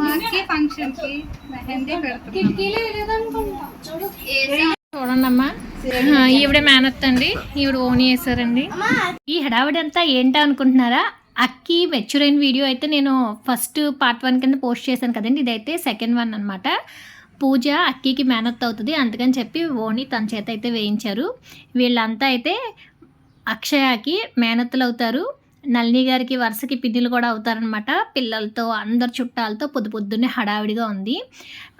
మాకి ఫంక్షన్కి మెహందీ చూడండమ్మా. ఆ, ఈవిడ మేనత్ అండి ఈవిడ ఓని వేసారండి ఈ హడావిడి అంతా ఏంటా అనుకుంటున్నారా? అక్కి మెచ్యూరైన వీడియో అయితే నేను ఫస్ట్ పార్ట్ వన్ కింద పోస్ట్ చేశాను కదండి. ఇదైతే సెకండ్ వన్ అనమాట పూజ అక్కికి మేనత్ అవుతుంది. అందుకని చెప్పి ఓని తన చేత అయితే వేయించారు. వీళ్ళంతా అయితే అక్షయకి మేనత్తులు అవుతారు నళిని గారికి వరుసకి పిన్నిలు కూడా అవుతారనమాట పిల్లలతో అందరు చుట్టాలతో పొద్దు పొద్దున్నే హడావిడిగా ఉంది.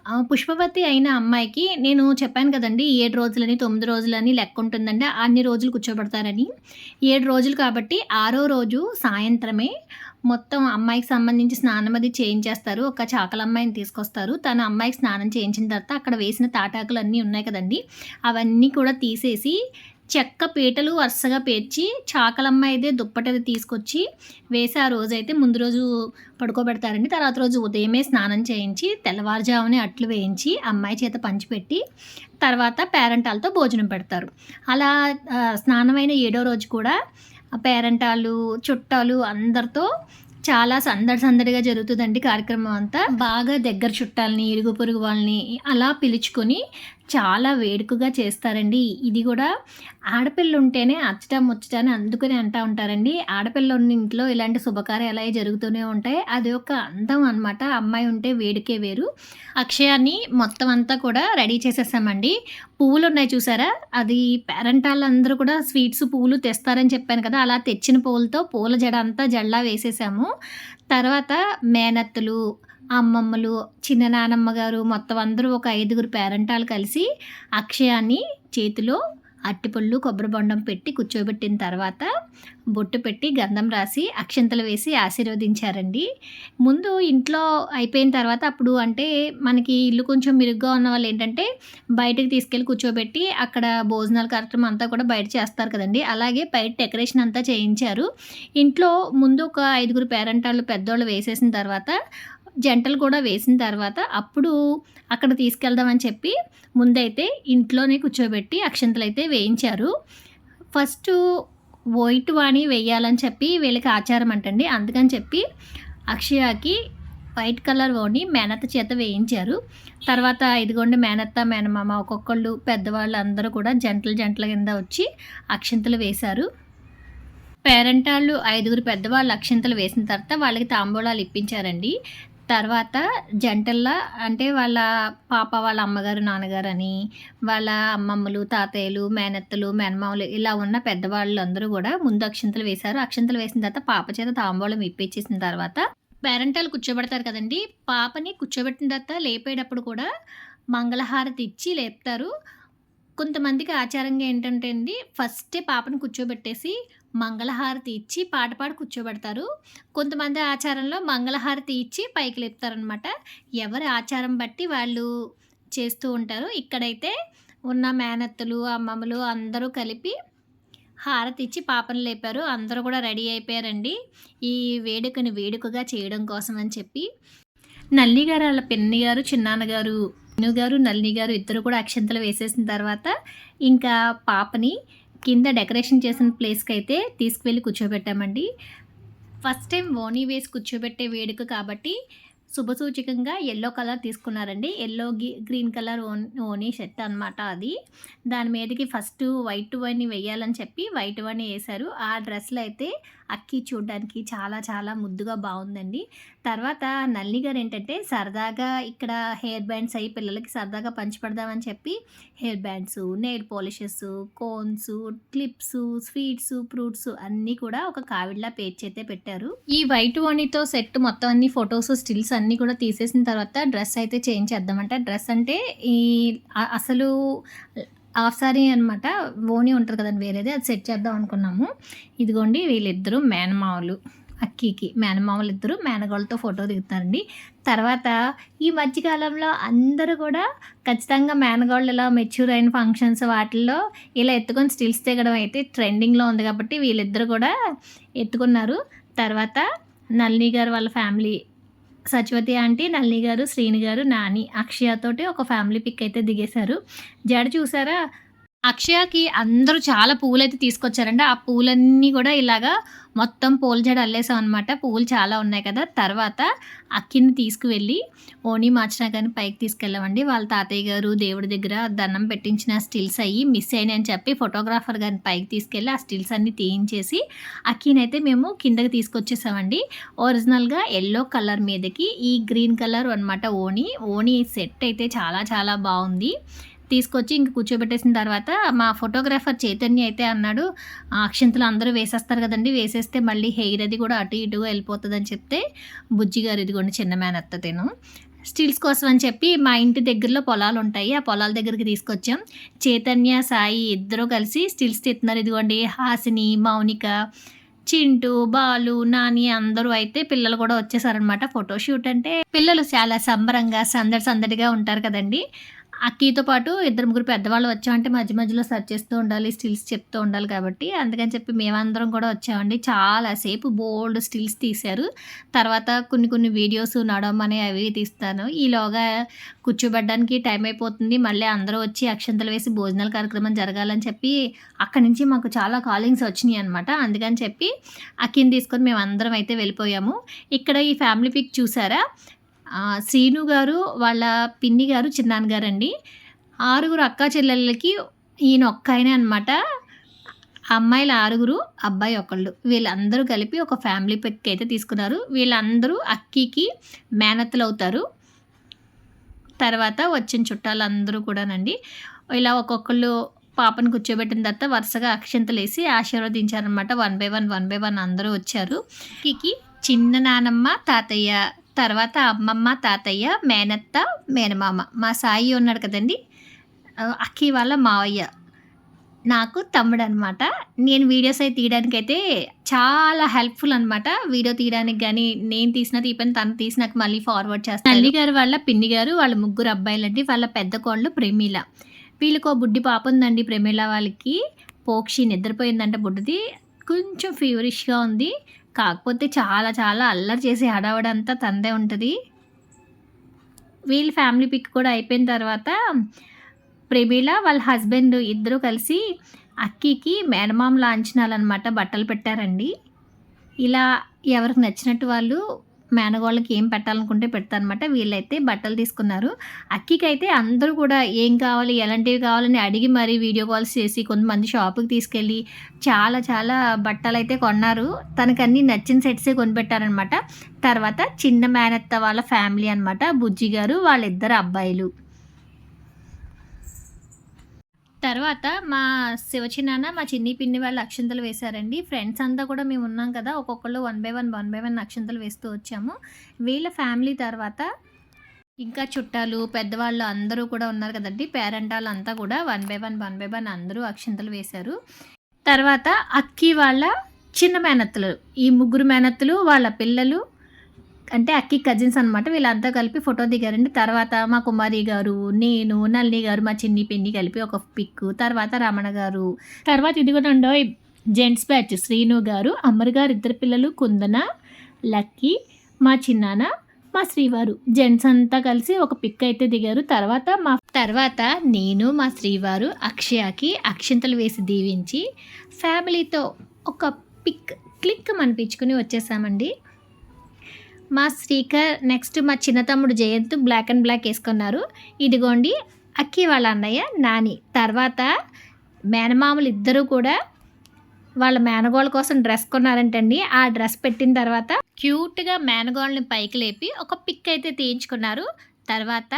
ఆ, పుష్పవతి అయిన అమ్మాయికి నేను చెప్పాను కదండి ఏడు రోజులని తొమ్మిది రోజులని లెక్క ఉంటుందండి అన్ని రోజులు కూర్చోబెడతారని. ఏడు రోజులు కాబట్టి ఆరో రోజు సాయంత్రమే మొత్తం అమ్మాయికి సంబంధించి స్నానం అది చేయించేస్తారు. ఒక చాకల అమ్మాయిని తీసుకొస్తారు. తన అమ్మాయికి స్నానం చేయించిన తర్వాత అక్కడ వేసిన తాటాకులు అన్నీ ఉన్నాయి కదండి. అవన్నీ కూడా తీసేసి చెక్క పీటలు వరుసగా పేర్చి చాకలమ్మాయిదే దుప్పటది తీసుకొచ్చి వేసి ఆ రోజు అయితే ముందు రోజు పడుకోబెడతారండి. తర్వాత రోజు ఉదయమే స్నానం చేయించి తెల్లవారుజామునే అట్లు వేయించి అమ్మాయి చేత పంచిపెట్టి తర్వాత పేరెంటాలతో భోజనం పెడతారు. అలా స్నానమైన ఏడో రోజు కూడా పేరెంటాలు చుట్టాలు అందరితో చాలా సందడి సందడిగా జరుగుతుందండి కార్యక్రమం అంతా. బాగా దగ్గర చుట్టాలని ఇరుగు పొరుగు వాళ్ళని అలా పిలుచుకొని చాలా వేడుకగా చేస్తారండి. ఇది కూడా ఆడపిల్ల ఉంటేనే అచ్చట ముచ్చట అని అందుకని అంటూ ఉంటారండి. ఆడపిల్ల ఉన్న ఇంట్లో ఇలాంటి శుభకార్యాలు అవి జరుగుతూనే ఉంటాయి. అది ఒక అందం అనమాట అమ్మాయి ఉంటే వేడికే వేరు. అక్షయాన్ని మొత్తం అంతా కూడా రెడీ చేసేసామండి. పువ్వులు ఉన్నాయి చూసారా? అది పేరెంటాళ్ళందరూ కూడా స్వీట్స్ పువ్వులు తెస్తారని చెప్పాను కదా అలా తెచ్చిన పువ్వులతో పూల జడ అంతా జల్లా వేసేసాము. తర్వాత మేనత్తులు అమ్మమ్మలు చిన్న నానమ్మ గారు మొత్తం అందరూ ఒక ఐదుగురు పేరెంటాలు కలిసి అక్షయాన్ని చేతిలో అట్టిపళ్ళు కొబ్బరి బొండం పెట్టి కూర్చోబెట్టిన తర్వాత బొట్టు పెట్టి గంధం రాసి అక్షంతలు వేసి ఆశీర్వదించారండి. ముందు ఇంట్లో అయిపోయిన తర్వాత అప్పుడు అంటే మనకి ఇల్లు కొంచెం మెరుగ్గా ఉన్న వాళ్ళు ఏంటంటే బయటకు తీసుకెళ్ళి కూర్చోబెట్టి అక్కడ భోజనాల కార్యక్రమం అంతా కూడా బయట చేస్తారు కదండి. అలాగే బయట డెకరేషన్ అంతా చేయించారు. ఇంట్లో ముందు ఒక ఐదుగురు పేరెంటాళ్ళు పెద్దోళ్ళు వేసేసిన తర్వాత జంటలు కూడా వేసిన తర్వాత అప్పుడు అక్కడ తీసుకెళ్దామని చెప్పి ముందైతే ఇంట్లోనే కూర్చోబెట్టి అక్షంతలు అయితే వేయించారు. ఫస్ట్ వైట్ వాణి వేయాలని చెప్పి వీళ్ళకి ఆచారం అంటండి. అందుకని చెప్పి అక్షయకి వైట్ కలర్ ఓని మేనత్త చేత వేయించారు. తర్వాత ఇదిగోండి మేనత్త మేనమామ ఒక్కొక్కళ్ళు పెద్దవాళ్ళు అందరూ కూడా జంటలు జంటల కింద వచ్చి అక్షంతలు వేశారు. పేరెంటాళ్ళు ఐదుగురు పెద్దవాళ్ళు అక్షంతలు వేసిన తర్వాత వాళ్ళకి తాంబూలాలు ఇప్పించారండి. తర్వాత జంటల్లా అంటే వాళ్ళ పాప వాళ్ళ అమ్మగారు నాన్నగారు అని వాళ్ళ అమ్మమ్మలు తాతయ్యలు మేనత్తలు మేనమామలు ఇలా ఉన్న పెద్దవాళ్ళు అందరూ కూడా ముందు అక్షంతలు వేశారు. అక్షంతలు వేసిన తర్వాత పాప చేత తాంబూలం ఇప్పించేసిన తర్వాత పేరెంటాలు కూర్చోబెడతారు కదండి. పాపని కూర్చోబెట్టిన తర్వాత లేపేటప్పుడు కూడా మంగళహారతి ఇచ్చి లేపుతారు. కొంతమందికి ఆచారంగా ఏంటంటే అండి ఫస్టే పాపను కూర్చోబెట్టేసి మంగళహారతి ఇచ్చి పాట పాడి కూర్చోబెడతారు. కొంతమంది ఆచారంలో మంగళహారతి ఇచ్చి పైకి లేపుతారనమాట ఎవరి ఆచారం బట్టి వాళ్ళు చేస్తూ ఉంటారు. ఇక్కడైతే ఉన్న మేనత్తలు అమ్మమ్మలు అందరూ కలిపి హారతి ఇచ్చి పాపను లేపారు. అందరూ కూడా రెడీ అయిపోయారండి. ఈ వేడుకని వేడుకగా చేయడం కోసం అని చెప్పి. నల్లి గారు వాళ్ళ పిన్ని గారు చిన్నాన్నగారు గారు నల్లి గారు ఇద్దరు కూడా అక్షంతలు వేసేసిన తర్వాత ఇంకా పాపని కింద డెకరేషన్ చేసిన ప్లేస్కి అయితే తీసుకువెళ్ళి కూర్చోబెట్టామండి. ఫస్ట్ టైం ఓనీ వేసి కూర్చోబెట్టే వేడుక కాబట్టి శుభసూచకంగా ఎల్లో కలర్ తీసుకున్నారండి. ఎల్లో గ్రీన్ కలర్ ఓన్ ఓనీ షర్ట్ అనమాట అది. దాని మీదకి ఫస్ట్ వైట్ వన్ వేయాలని చెప్పి వైట్ వన్ వేశారు. ఆ డ్రెస్లో అయితే అక్కి చూడడానికి చాలా చాలా ముద్దుగా బాగుందండి. తర్వాత నల్లి గారు ఏంటంటే సరదాగా ఇక్కడ హెయిర్ బ్యాండ్స్ అయ్యి పిల్లలకి సరదాగా పంచిపెడదామని చెప్పి hair bands nail polishes cones clips sweets fruits అన్నీ కూడా ఒక కావిడిలా పేర్చి అయితే పెట్టారు. ఈ వైట్ ఓనీతో సెట్ మొత్తం అన్ని ఫొటోస్ స్టిల్స్ అన్నీ కూడా తీసేసిన తర్వాత డ్రెస్ అయితే చేంజ్ డ్రెస్ అంటే ఈ అసలు హాఫ్ సారీ అనమాట ఓని ఉంటుంది కదండి వేరేది అది సెట్ చేద్దాం అనుకున్నాము. ఇదిగోండి వీళ్ళిద్దరూ మేనమావులు అక్కీకి మేనమామలు ఇద్దరు మేనగోళ్ళతో ఫోటో దిగుతారండి. తర్వాత ఈ మధ్యకాలంలో అందరూ కూడా ఖచ్చితంగా మేనగోళ్ళు ఇలా మెచ్యూర్ అయిన ఫంక్షన్స్ వాటిల్లో ఇలా ఎత్తుకొని స్టిల్స్ దిగడం అయితే ట్రెండింగ్లో ఉంది కాబట్టి వీళ్ళిద్దరు కూడా ఎత్తుకున్నారు. తర్వాత నళిని గారు వాళ్ళ ఫ్యామిలీ సచివతి ఆంటీ నళిని గారు శ్రీని గారు నాని అక్షయతోటి ఒక ఫ్యామిలీ పిక్ అయితే దిగేశారు. జడ చూసారా? అక్షయకి అందరూ చాలా పూలు అయితే తీసుకొచ్చారండి. ఆ పూలన్నీ కూడా ఇలాగా మొత్తం పూల జడ అల్లేసాం అనమాట పూలు చాలా ఉన్నాయి కదా. తర్వాత అక్కిని తీసుకువెళ్ళి ఓణి మార్చినా కానీ పైకి తీసుకెళ్ళామండి. వాళ్ళ తాతయ్య గారు దేవుడి దగ్గర దండం పెట్టించిన స్టిల్స్ అయ్యి మిస్ అయినాయని చెప్పి ఫోటోగ్రాఫర్ గారిని పైకి తీసుకెళ్ళి ఆ స్టిల్స్ అన్ని తీయించేసి అక్కినైతే మేము కిందకి తీసుకొచ్చేసామండి. ఒరిజినల్గా ఎల్లో కలర్ మీదకి ఈ గ్రీన్ కలర్ అన్నమాట ఓణి. ఓణి సెట్ అయితే చాలా చాలా బాగుంది. తీసుకొచ్చి ఇంక కూర్చోబెట్టేసిన తర్వాత మా ఫోటోగ్రాఫర్ చైతన్య అయితే అన్నాడు అక్షంతలు అందరూ వేసేస్తారు కదండి వేసేస్తే మళ్ళీ హెయిర్ అది కూడా అటు ఇటుగా వెళ్ళిపోతుందని చెప్తే బుజ్జిగారు ఇదిగోండి చిన్న మ్యాన్ తేను. స్టిల్స్ కోసం అని చెప్పి మా ఇంటి దగ్గరలో పొలాలు ఉంటాయి ఆ పొలాల దగ్గరికి తీసుకొచ్చాం. చైతన్య సాయి ఇద్దరు కలిసి స్టిల్స్ తెస్తున్నారు ఇదిగోండి హాసిని మౌనిక చింటూ బాలు నాని అందరూ అయితే పిల్లలు కూడా వచ్చేసారనమాట ఫోటోషూట్ అంటే పిల్లలు చాలా సంబరంగా సందడి సందడిగా ఉంటారు కదండి. అక్కీతో పాటు ఇద్దరు ముగ్గురు పెద్దవాళ్ళు వచ్చామంటే మధ్య మధ్యలో సర్చ్ చేస్తూ ఉండాలి స్టిల్స్ చెప్తూ ఉండాలి కాబట్టి. అందుకని చెప్పి మేమందరం కూడా వచ్చామండి. చాలాసేపు బోల్డ్ స్టిల్స్ తీశారు. తర్వాత కొన్ని కొన్ని వీడియోస్ నడవమని అవి తీస్తాను. ఈలోగా కూర్చోబెట్టడానికి టైం అయిపోతుంది. మళ్ళీ అందరూ వచ్చి అక్షంతలు వేసి భోజనాల కార్యక్రమం జరగాలని చెప్పి అక్కడి నుంచి మాకు చాలా కాలింగ్స్ వచ్చినాయి అనమాట అందుకని చెప్పి అక్కిని తీసుకొని మేము అందరం అయితే వెళ్ళిపోయాము. ఇక్కడ ఈ ఫ్యామిలీ పిక్ చూసారా? శీను గారు వాళ్ళ పిన్ని గారు చిన్నాన్న గారు అండి ఆరుగురు అక్క చెల్లెళ్ళకి ఈయన ఒక్క ఆయన అనమాట అమ్మాయిల ఆరుగురు అబ్బాయి ఒకళ్ళు. వీళ్ళందరూ కలిపి ఒక ఫ్యామిలీ పిక్ అయితే తీసుకున్నారు. వీళ్ళందరూ అక్కికి మేనత్తలు అవుతారు తర్వాత వచ్చిన చుట్టాలందరూ కూడానండి. ఇలా ఒక్కొక్కళ్ళు పాపను కూర్చోబెట్టిన తర్వాత వరుసగా అక్షంతలు వేసి ఆశీర్వదించారనమాట one by one one by one అందరూ వచ్చారు. అక్కికి చిన్న నానమ్మ తాతయ్య తర్వాత అమ్మమ్మ తాతయ్య మేనత్త మేనమామ. మా సాయి ఉన్నాడు కదండి. అక్కి వాళ్ళ మావయ్య. నాకు తమ్ముడు అనమాట నేను వీడియోస్ అయితే తీయడానికి అయితే చాలా హెల్ప్ఫుల్ అనమాట వీడియో తీయడానికి కానీ నేను తీసిన తీపని తను తీసి నాకు మళ్ళీ ఫార్వర్డ్ చేస్తాను తల్లి గారు వాళ్ళ పిన్ని గారు వాళ్ళ ముగ్గురు అబ్బాయిలండి. వాళ్ళ పెద్ద కోళ్ళు ప్రేమిల. వీళ్ళకో బుడ్డి పాప ఉందండి ప్రేమిల వాళ్ళకి. పోక్షి నిద్రపోయిందంట బుడ్డిది. కొంచెం ఫీవరిష్గా ఉంది. కాకపోతే చాలా చాలా అల్లరి చేసి హడావడంతా తందే ఉంటుంది. వీళ్ళ ఫ్యామిలీ పిక్ కూడా అయిపోయిన తర్వాత ప్రమీల వాళ్ళ హస్బెండ్ ఇద్దరు కలిసి అక్కికి మేనమామ లాంఛనాలన్నమాట బట్టలు పెట్టారండి. ఇలా ఎవరికి నచ్చినట్టు వాళ్ళు మేనగోళ్ళకి ఏం పెట్టాలనుకుంటే పెడతానమాట వీళ్ళైతే బట్టలు తీసుకున్నారు. అక్కికి అయితే అందరూ కూడా ఏం కావాలి ఎలాంటివి కావాలని అడిగి మరీ వీడియో కాల్స్ చేసి కొంతమంది షాపుకి తీసుకెళ్ళి చాలా చాలా బట్టలు అయితే కొన్నారు. తనకు అన్ని నచ్చిన సెట్సే కొనిపెట్టారనమాట. తర్వాత చిన్న మేనత్త వాళ్ళ ఫ్యామిలీ అనమాట. బుజ్జి గారు వాళ్ళిద్దరు అబ్బాయిలు. తర్వాత మా శివచినాన్న మా చిన్ని పిన్ని వాళ్ళు అక్షంతలు వేశారండి. ఫ్రెండ్స్ అంతా కూడా మేము ఉన్నాం కదా ఒక్కొక్కళ్ళు one by one one by one అక్షంతలు వేస్తూ వచ్చాము. వీళ్ళ ఫ్యామిలీ తర్వాత ఇంకా చుట్టాలు పెద్దవాళ్ళు అందరూ కూడా ఉన్నారు కదండి. పేరెంట్ వాళ్ళంతా కూడా one by one one by one అందరూ అక్షంతలు వేశారు. తర్వాత అక్కి వాళ్ళ చిన్న మేనత్తలు ఈ ముగ్గురు మేనత్తలు వాళ్ళ పిల్లలు అంటే అక్కి కజిన్స్ అనమాట వీళ్ళంతా కలిపి ఫోటో దిగారండి. తర్వాత మా కుమారి గారు నేను నల్లి గారు మా చిన్ని పిన్ని కలిపి ఒక పిక్. తర్వాత రమణ గారు. తర్వాత ఇది కూడా జెంట్స్ బ్యాచ్ శ్రీను గారు అమ్మర్ గారు ఇద్దరు పిల్లలు కుందన లక్కీ మా చిన్నాన్న మా శ్రీవారు. జెంట్స్ అంతా కలిసి ఒక పిక్ అయితే దిగారు. తర్వాత మా తర్వాత నేను మా శ్రీవారు అక్షయకి అక్షింతలు వేసి దీవించి ఫ్యామిలీతో ఒక పిక్ క్లిక్ అనిపించుకుని వచ్చేసామండి. మా శ్రీకర్ నెక్స్ట్ మా చిన్న తమ్ముడు జయంత్ బ్లాక్ అండ్ బ్లాక్ వేసుకున్నారు. ఇదిగోండి అక్కి వాళ్ళ అన్నయ్య నాని. తర్వాత మేనమామలు ఇద్దరూ కూడా వాళ్ళ మేనగోళ్ళ కోసం డ్రెస్ కొన్నారంటండి. ఆ డ్రెస్ పెట్టిన తర్వాత క్యూట్గా మేనగోళ్ళని పైకి లేపి ఒక పిక్ అయితే తీయించుకున్నారు. తర్వాత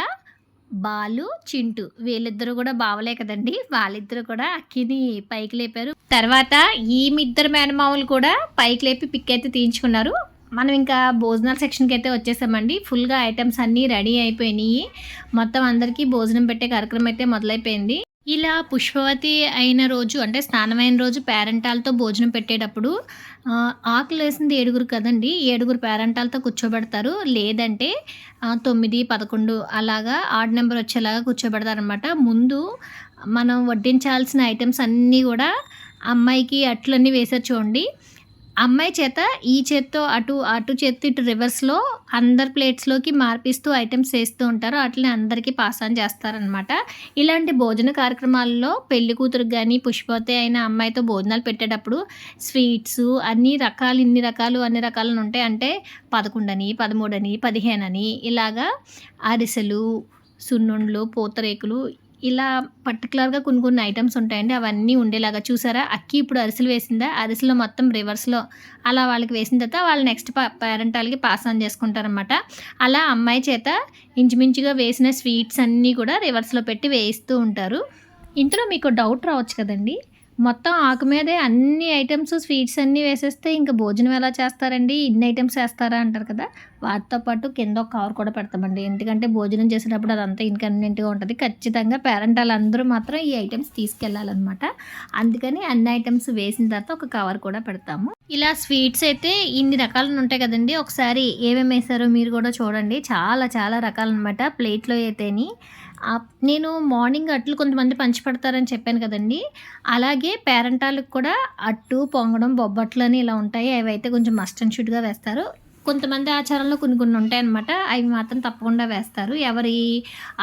బాలు చింటు వీళ్ళిద్దరూ కూడా బావలే కదండి. వాళ్ళిద్దరూ కూడా అక్కిని పైకి లేపారు. తర్వాత ఈమిద్దరు మేనమామలు కూడా పైకి లేపి పిక్ అయితే తీయించుకున్నారు. మనం ఇంకా భోజనాల సెక్షన్కి అయితే వచ్చేసామండి. ఫుల్గా ఐటమ్స్ అన్నీ రెడీ అయిపోయినాయి. మొత్తం అందరికీ భోజనం పెట్టే కార్యక్రమం అయితే మొదలైపోయింది. ఇలా పుష్పవతి అయిన రోజు అంటే స్నానమైన రోజు పేరెంటాలతో భోజనం పెట్టేటప్పుడు ఆకులు వేసింది ఏడుగురు కదండి. ఏడుగురు పేరెంటాలతో కూర్చోబెడతారు. లేదంటే తొమ్మిది పదకొండు అలాగా ఆడ్ నెంబర్ వచ్చేలాగా కూర్చోబెడతారనమాట ముందు మనం వడ్డించాల్సిన ఐటమ్స్ అన్నీ కూడా అమ్మాయికి అట్లన్నీ వేసారు చూడండి. అమ్మాయి చేత ఈ చేత్తో అటు అటు చేత్తో ఇటు రివర్స్లో అందరి ప్లేట్స్లోకి మార్పిస్తూ ఐటమ్స్ వేస్తూ ఉంటారు. అట్లనే అందరికీ పాస్ ఆన్ చేస్తారనమాట ఇలాంటి భోజన కార్యక్రమాల్లో పెళ్ళి కూతురికి కానీ పుష్పవతి అయిన అమ్మాయితో భోజనాలు పెట్టేటప్పుడు స్వీట్స్ అన్ని రకాలు ఇన్ని రకాలు అన్ని రకాలు ఉంటాయి. అంటే పదకొండని పదమూడని పదిహేనని ఇలాగా అరిసెలు సున్నుండ్లు పూతరేకులు ఇలా పర్టికులర్గా కొన్ని కొన్ని ఐటమ్స్ ఉంటాయండి అవన్నీ ఉండేలాగా చూసారా? అక్కి ఇప్పుడు అరిసెలు వేసిందా? అరిసెలో మొత్తం రివర్స్లో అలా వాళ్ళకి వేసిన తర్వాత వాళ్ళు నెక్స్ట్ పేరెంట్ వాళ్ళకి పాస్ ఆన్ చేసుకుంటారనమాట అలా అమ్మాయి చేత ఇంచుమించుగా వేసిన స్వీట్స్ అన్నీ కూడా రివర్స్లో పెట్టి వేయిస్తూ ఉంటారు. ఇందులో మీకు డౌట్ రావచ్చు కదండి. మొత్తం ఆకు మీదే అన్ని ఐటమ్స్ స్వీట్స్ అన్నీ వేసేస్తే ఇంకా భోజనం ఎలా చేస్తారండి? ఇన్ని ఐటమ్స్ వేస్తారా అంటారు కదా? వాటితో పాటు కింద ఒక కవర్ కూడా పెడతామండి. ఎందుకంటే భోజనం చేసేటప్పుడు అదంతా ఇన్కన్వీనియంట్గా ఉంటుంది. ఖచ్చితంగా పేరెంట్ వాళ్ళందరూ మాత్రం ఈ ఐటమ్స్ తీసుకెళ్ళాలన్నమాట. అందుకని అన్ని ఐటమ్స్ వేసిన తర్వాత ఒక కవర్ కూడా పెడతాము. ఇలా స్వీట్స్ అయితే ఇన్ని రకాలు ఉంటాయి కదండి. ఒకసారి ఏమేమి వేసారో మీరు కూడా చూడండి. చాలా చాలా రకాలు అనమాట ప్లేట్లో అయితేని నేను మార్నింగ్ అట్లు కొంతమంది పంచిపెడతారని చెప్పాను కదండి. అలాగే పేరెంటాలకు కూడా అట్టు పొంగడం బొబ్బట్లు అని ఇలా ఉంటాయి. అవి అయితే కొంచెం మస్ట్ అండ్ షుడ్గా వేస్తారు. కొంతమంది ఆచారంలో కొన్ని కొన్ని ఉంటాయి అన్నమాట అవి మాత్రం తప్పకుండా వేస్తారు. ఎవరి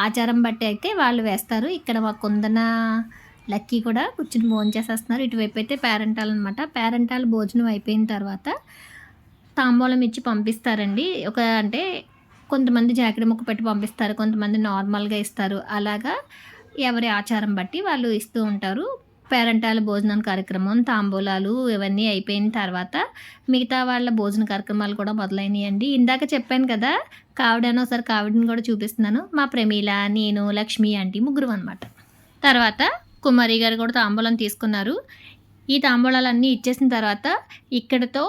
ఆచారం బట్టి అయితే వాళ్ళు వేస్తారు. ఇక్కడ మా కొందన లక్కీ కూడా కూర్చుని భోజనం చేసేస్తున్నారు. ఇటువైపు అయితే పేరెంటాలు అనమాట పేరెంటాలు భోజనం అయిపోయిన తర్వాత తాంబూలం ఇచ్చి పంపిస్తారండి. ఒక అంటే కొంతమంది జాకెట్ ముక్క పెట్టి పంపిస్తారు కొంతమంది నార్మల్గా ఇస్తారు. అలాగా ఎవరి ఆచారం బట్టి వాళ్ళు ఇస్తూ ఉంటారు. పేరంటాల భోజనం కార్యక్రమం తాంబూలాలు ఇవన్నీ అయిపోయిన తర్వాత మిగతా వాళ్ళ భోజన కార్యక్రమాలు కూడా మొదలైనయండి. ఇందాక చెప్పాను కదా కావిడని ఒకసారి కావిడిని కూడా చూపిస్తున్నాను. మా ప్రమీల నేను లక్ష్మి ఆంటీ ముగ్గురు అనమాట తర్వాత కుమారి గారు కూడా తాంబూలం తీసుకున్నారు. ఈ తాంబూలాలన్నీ ఇచ్చేసిన తర్వాత ఇక్కడతో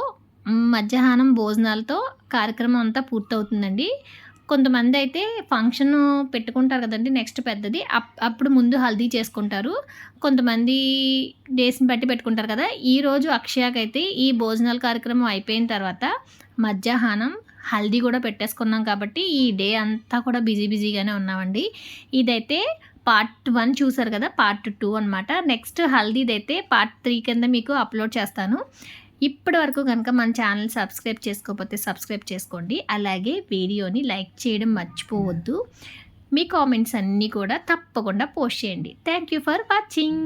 మధ్యాహ్నం భోజనాలతో కార్యక్రమం అంతా పూర్తవుతుందండి. కొంతమంది అయితే ఫంక్షన్ పెట్టుకుంటారు కదండి నెక్స్ట్ పెద్దది. అప్- అప్పుడు ముందు హల్దీ చేసుకుంటారు. కొంతమంది డేస్ని బట్టి పెట్టుకుంటారు కదా. ఈరోజు రోజు అక్షయకైతే ఈ భోజనాల కార్యక్రమం అయిపోయిన తర్వాత మధ్యాహ్నం హల్దీ కూడా పెట్టేసుకున్నాం కాబట్టి ఈ డే అంతా కూడా బిజీ బిజీగానే ఉన్నామండి. ఇదైతే పార్ట్ వన్ చూసారు కదా పార్ట్ టూ అనమాట నెక్స్ట్ హల్దీది అయితే పార్ట్ త్రీ కింద మీకు అప్లోడ్ చేస్తాను. ఇప్పటి వరకు కనుక మన ఛానల్ సబ్స్క్రైబ్ చేసుకోకపోతే సబ్స్క్రైబ్ చేసుకోండి. అలాగే వీడియోని లైక్ చేయడం మర్చిపోవద్దు. మీ కామెంట్స్ అన్నీ కూడా తప్పకుండా పోస్ట్ చేయండి. Thank you for watching